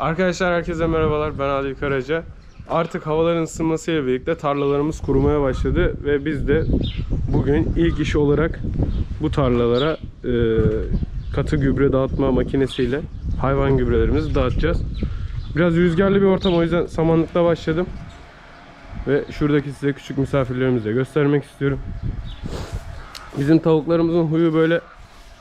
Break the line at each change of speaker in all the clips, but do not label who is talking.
Arkadaşlar herkese merhabalar. Ben Adil Karaca. Artık havaların ısınmasıyla birlikte tarlalarımız kurumaya başladı ve biz de bugün ilk iş olarak bu tarlalara e, katı gübre dağıtma makinesiyle hayvan gübrelerimizi dağıtacağız. Biraz rüzgarlı bir ortam o yüzden samanlıkta başladım. Ve şuradaki size küçük misafirlerimizi de göstermek istiyorum. Bizim tavuklarımızın huyu böyle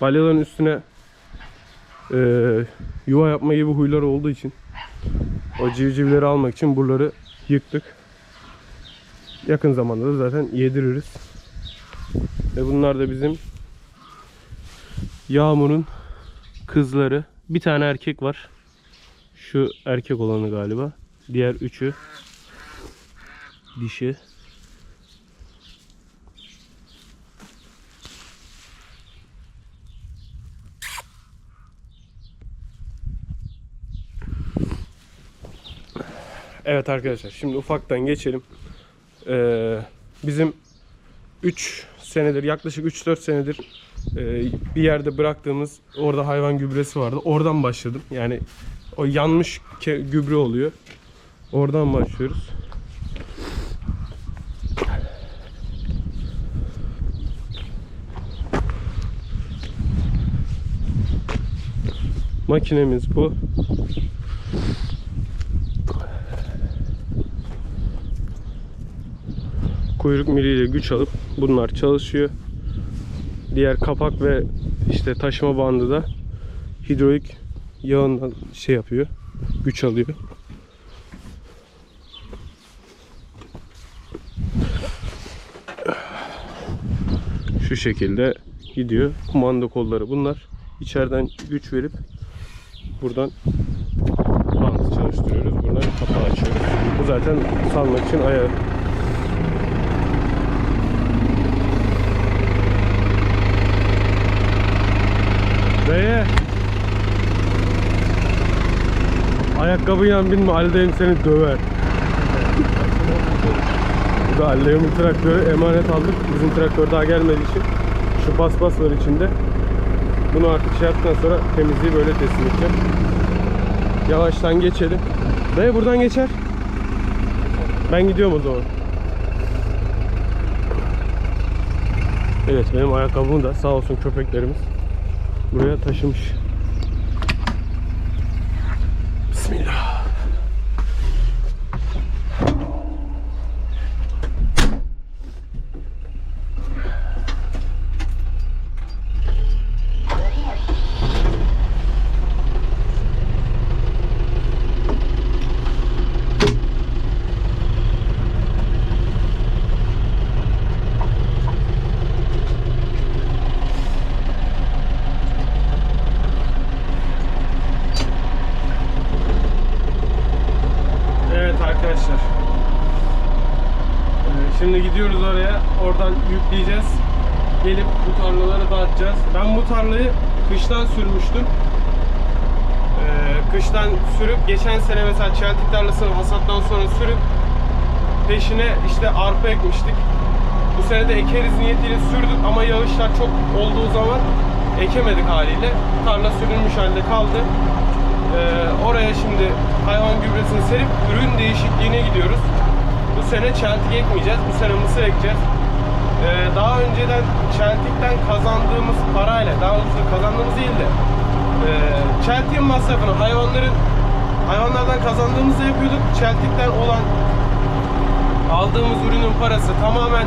balyaların üstüne e, yuva yapma gibi huylar olduğu için o civcivleri almak için buraları yıktık. Yakın zamanda da zaten yediririz. Ve bunlar da bizim Yağmur'un kızları. Bir tane erkek var. Şu erkek olanı galiba. Diğer üçü dişi. Evet arkadaşlar şimdi ufaktan geçelim. Ee, bizim 3 senedir yaklaşık 3-4 senedir e, bir yerde bıraktığımız orada hayvan gübresi vardı. Oradan başladım. Yani o yanmış gübre oluyor. Oradan başlıyoruz. Makinemiz bu. Kuyruk miliyle güç alıp bunlar çalışıyor. Diğer kapak ve işte taşıma bandı da hidrolik yağından şey yapıyor. Güç alıyor. Şu şekilde gidiyor. Kumanda kolları bunlar. İçeriden güç verip buradan bandı çalıştırıyoruz. Buradan kapağı açıyoruz. Bu zaten salmak için ayağı. Beye. Ayakkabıyla binme Ali dayım seni döver. Bu da Ali traktörü emanet aldık. Bizim traktör daha gelmediği için şu paspas var içinde. Bunu artık şey yaptıktan sonra temizliği böyle teslim edeceğim. Yavaştan geçelim. Dayı buradan geçer. Ben gidiyorum o zaman. Evet benim ayakkabımı da sağ olsun köpeklerimiz buraya taşımış. Bismillah. Evet arkadaşlar. Ee, Şimdi gidiyoruz oraya. Oradan yükleyeceğiz. Gelip bu tarlaları dağıtacağız. Ben bu tarlayı kıştan sürmüştüm. Ee, kıştan sürüp geçen sene mesela çeltik tarlasını hasattan sonra sürüp peşine işte arpa ekmiştik. Bu sene de ekeriz niyetiyle sürdük ama yağışlar çok olduğu zaman ekemedik haliyle. Tarla sürülmüş halde kaldı. Ee, oraya şimdi hayvan gübresini serip ürün değişikliğine gidiyoruz. Bu sene çeltik ekmeyeceğiz. Bu sene mısır ekeceğiz. Ee, daha önceden çeltikten kazandığımız parayla, daha doğrusu kazandığımız değil de e, masrafını hayvanların hayvanlardan kazandığımızda yapıyorduk. Çeltikten olan aldığımız ürünün parası tamamen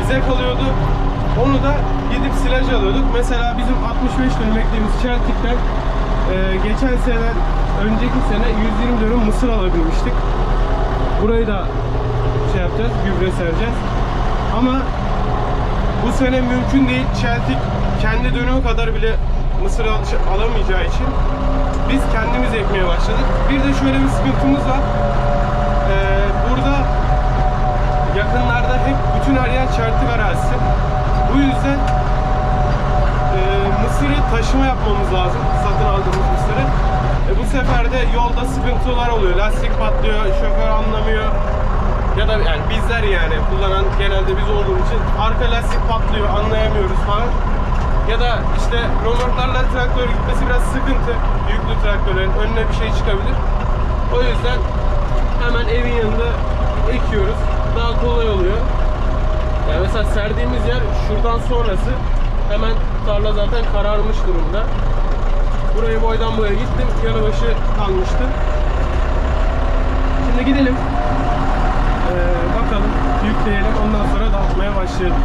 bize kalıyordu. Onu da gidip silaj alıyorduk. Mesela bizim 65 dönüm ektiğimiz çeltikten e, geçen sene, önceki sene 120 dönüm mısır alabilmiştik. Burayı da şey yapacağız, gübre sereceğiz. Ama bu sene mümkün değil. Çeltik kendi dönümü kadar bile mısır al- alamayacağı için biz kendimiz ekmeye başladık. Bir de şöyle bir sıkıntımız var. Ee, burada yakınlarda hep bütün her yer çeltik arazisi. Bu yüzden e, mısırı taşıma yapmamız lazım. Satın aldığımız mısırı. E, bu sefer de yolda sıkıntılar oluyor. Lastik patlıyor, şoför anlamıyor. Ya da yani bizler yani kullanan genelde biz olduğumuz için arka lastik patlıyor, anlayamıyoruz falan. Ya da işte romorklarla traktör gitmesi biraz sıkıntı. Yüklü traktörlerin önüne bir şey çıkabilir. O yüzden hemen evin yanında ekiyoruz. Daha kolay oluyor. Yani mesela serdiğimiz yer şuradan sonrası hemen tarla zaten kararmış durumda. Burayı boydan boya gittim. Yanı başı kalmıştı. Şimdi gidelim. Ee, bakalım yükleyelim. Ondan sonra dağıtmaya başlayalım.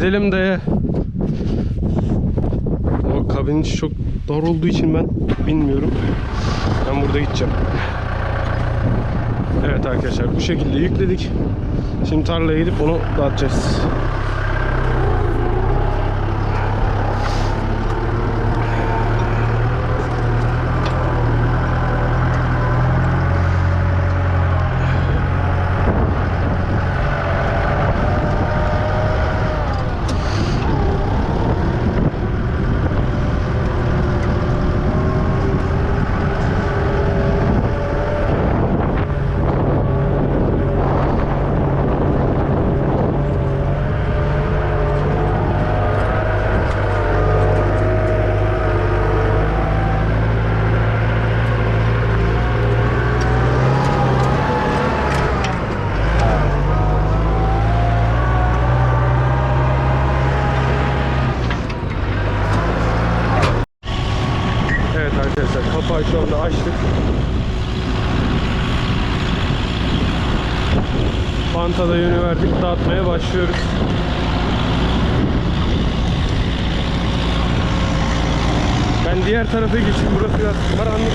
Gidelim de o kabin çok dar olduğu için ben bilmiyorum. Ben burada gideceğim. Evet arkadaşlar bu şekilde yükledik. Şimdi tarlaya gidip onu dağıtacağız. Evet arkadaşlar anda açtık. Pantada yönü verdik. Dağıtmaya başlıyoruz. Ben diğer tarafa geçeyim. Burası biraz karanlık.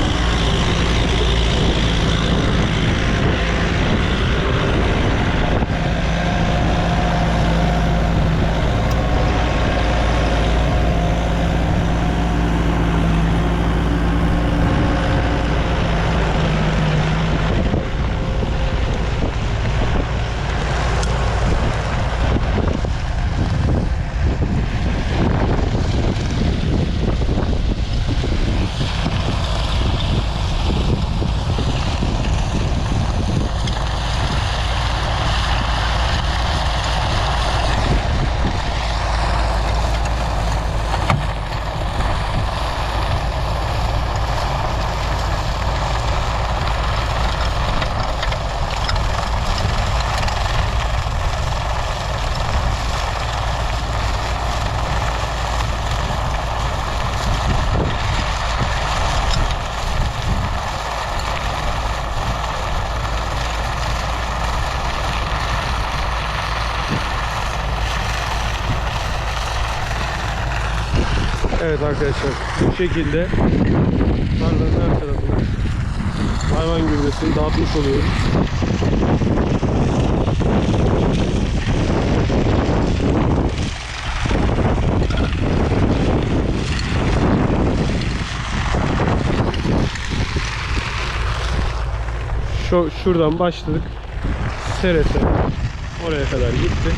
Evet arkadaşlar bu şekilde tarlanın her tarafına hayvan gübresini dağıtmış oluyoruz. Şu, şuradan başladık. Sere sere oraya kadar gitti.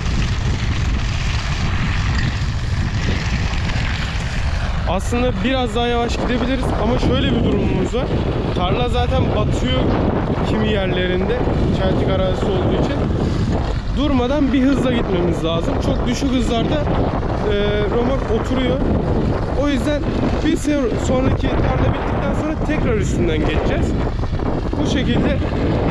Aslında biraz daha yavaş gidebiliriz ama şöyle bir durumumuz var. Tarla zaten batıyor kimi yerlerinde çeltik arazisi olduğu için. Durmadan bir hızla gitmemiz lazım. Çok düşük hızlarda e, römork oturuyor. O yüzden bir sonraki tarla bittikten sonra tekrar üstünden geçeceğiz. Bu şekilde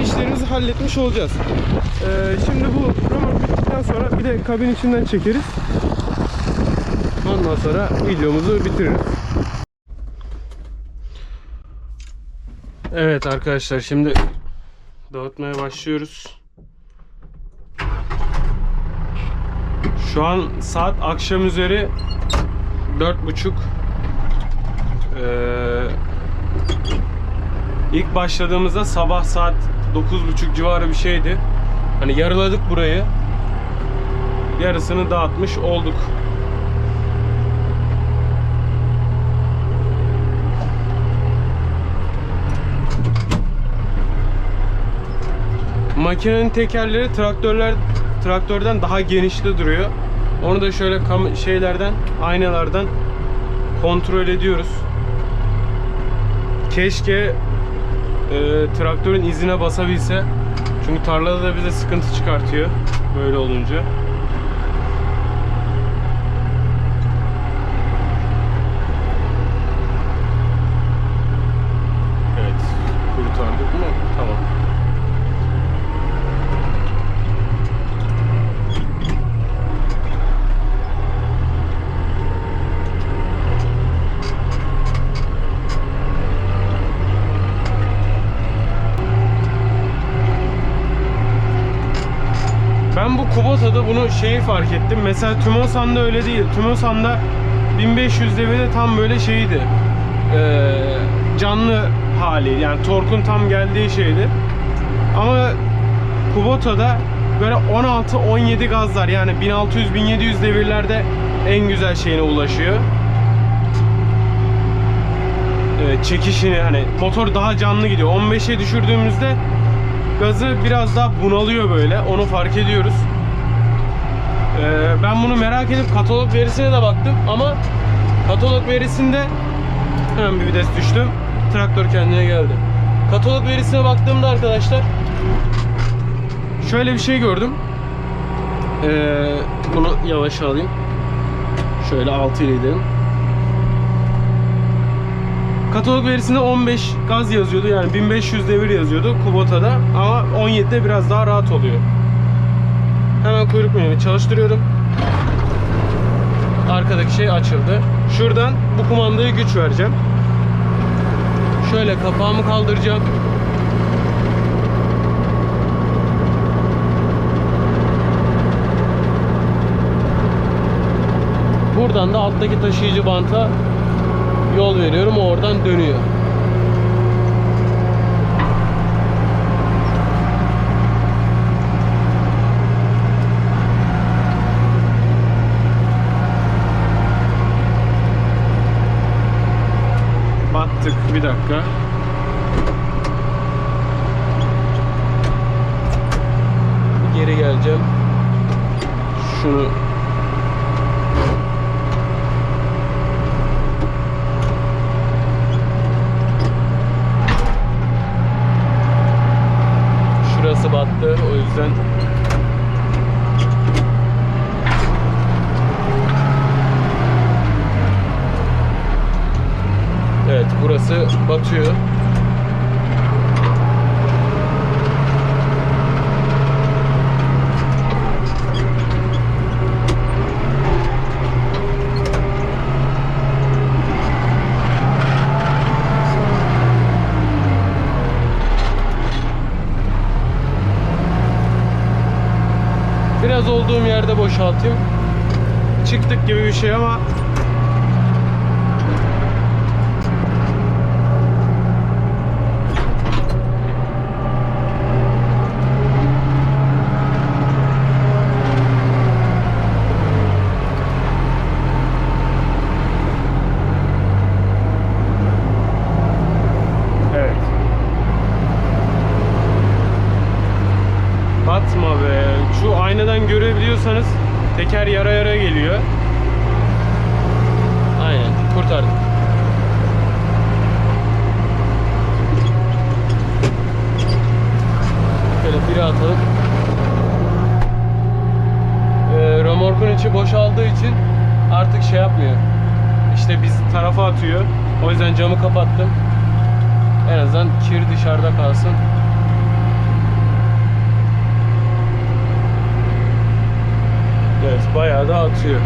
işlerimizi halletmiş olacağız. E, şimdi bu römork bittikten sonra bir de kabin içinden çekeriz. Ondan sonra videomuzu bitiririz. Evet arkadaşlar şimdi dağıtmaya başlıyoruz. Şu an saat akşam üzeri dört buçuk. Ee, ilk başladığımızda sabah saat dokuz buçuk civarı bir şeydi. Hani yarıladık burayı. Yarısını dağıtmış olduk. Makinenin tekerleri traktörler traktörden daha genişte duruyor. Onu da şöyle şeylerden, aynalardan kontrol ediyoruz. Keşke e, traktörün izine basabilse. Çünkü tarlada da bize sıkıntı çıkartıyor böyle olunca. Kubota'da bunu şeyi fark ettim. Mesela Tümosan'da öyle değil. Tümosan'da 1500 devirde tam böyle şeydi. Ee, canlı hali. Yani torkun tam geldiği şeydi. Ama Kubota'da böyle 16-17 gazlar yani 1600-1700 devirlerde en güzel şeyine ulaşıyor. Evet, çekişini hani motor daha canlı gidiyor. 15'e düşürdüğümüzde gazı biraz daha bunalıyor böyle. Onu fark ediyoruz. Ben bunu merak edip katalog verisine de baktım ama katalog verisinde hemen bir vites düştüm. Traktör kendine geldi. Katalog verisine baktığımda arkadaşlar şöyle bir şey gördüm. Ee, bunu yavaş alayım. Şöyle 6 ile gidelim. Katalog verisinde 15 gaz yazıyordu yani 1500 devir yazıyordu Kubota'da ama 17'de biraz daha rahat oluyor. Hemen kuyruk menümü çalıştırıyorum. Arkadaki şey açıldı. Şuradan bu kumandaya güç vereceğim. Şöyle kapağımı kaldıracağım. Buradan da alttaki taşıyıcı banta yol veriyorum. O oradan dönüyor. Bir dakika. Geri geleceğim. Şunu Şurası battı o yüzden Evet burası batıyor. Biraz olduğum yerde boşaltayım. Çıktık gibi bir şey ama Teker yara yara geliyor. Aynen kurtardık. Şöyle biri atalım. Ee, römorkun içi boşaldığı için artık şey yapmıyor. İşte biz tarafa atıyor. O yüzden camı kapattım. En azından kir dışarıda kalsın. Evet bayağı da atıyor.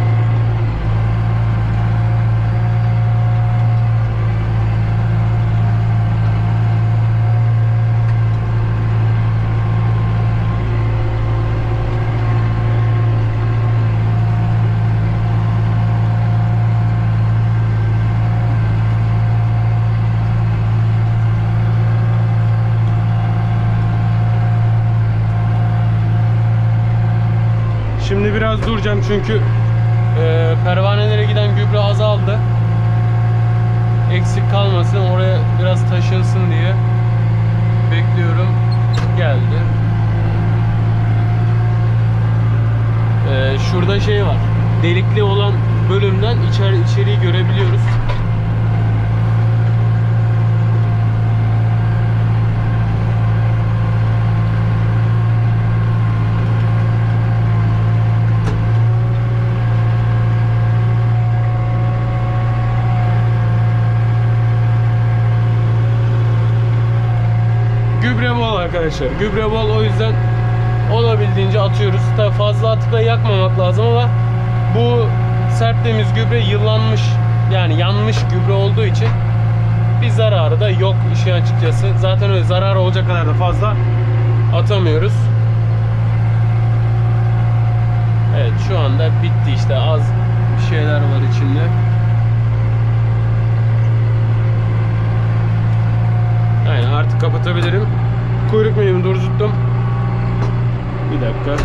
Şimdi biraz duracağım çünkü e, pervanelere giden gübre azaldı. Eksik kalmasın oraya biraz taşınsın diye bekliyorum. Geldi. E, şurada şey var. Delikli olan bölümden içeri içeriği görebiliyoruz. Gübre bol arkadaşlar. Gübre bol o yüzden olabildiğince atıyoruz. Tabi fazla atıp da yakmamak lazım ama bu serptiğimiz gübre yıllanmış yani yanmış gübre olduğu için bir zararı da yok işin açıkçası. Zaten öyle zarar olacak kadar da fazla atamıyoruz. Evet şu anda bitti işte az bir şeyler var içinde. Aynen artık kapatabilirim. Kuyruk milimi durdurttum. Bir dakika.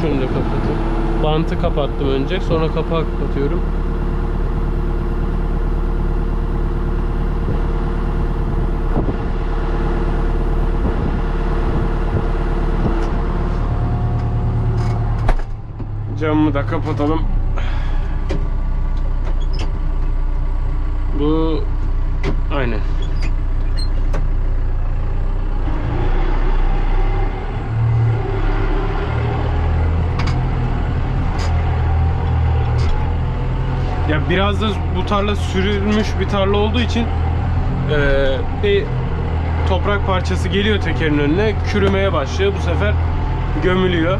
Şunu da kapatayım. Bantı kapattım önce. Sonra kapağı kapatıyorum. Camımı da kapatalım. Bu aynen. Ya biraz da bu tarla sürülmüş bir tarla olduğu için eee, bir toprak parçası geliyor tekerin önüne, çürümeye başlıyor. Bu sefer gömülüyor.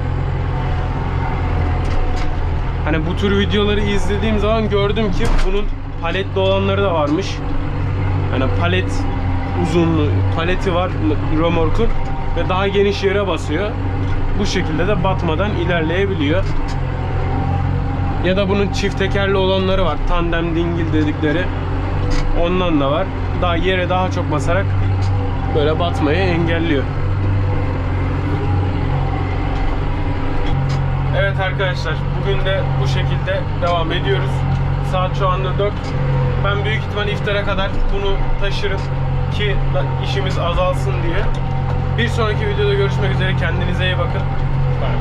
Hani bu tür videoları izlediğim zaman gördüm ki bunun paletli olanları da varmış. Hani palet uzunluğu, paleti var römorkun ve daha geniş yere basıyor. Bu şekilde de batmadan ilerleyebiliyor. Ya da bunun çift tekerli olanları var. Tandem dingil dedikleri. Ondan da var. Daha yere daha çok basarak böyle batmayı engelliyor. Evet arkadaşlar bugün de bu şekilde devam ediyoruz. Saat şu anda 4. Ben büyük ihtimal iftara kadar bunu taşırım ki işimiz azalsın diye. Bir sonraki videoda görüşmek üzere. Kendinize iyi bakın. Bye.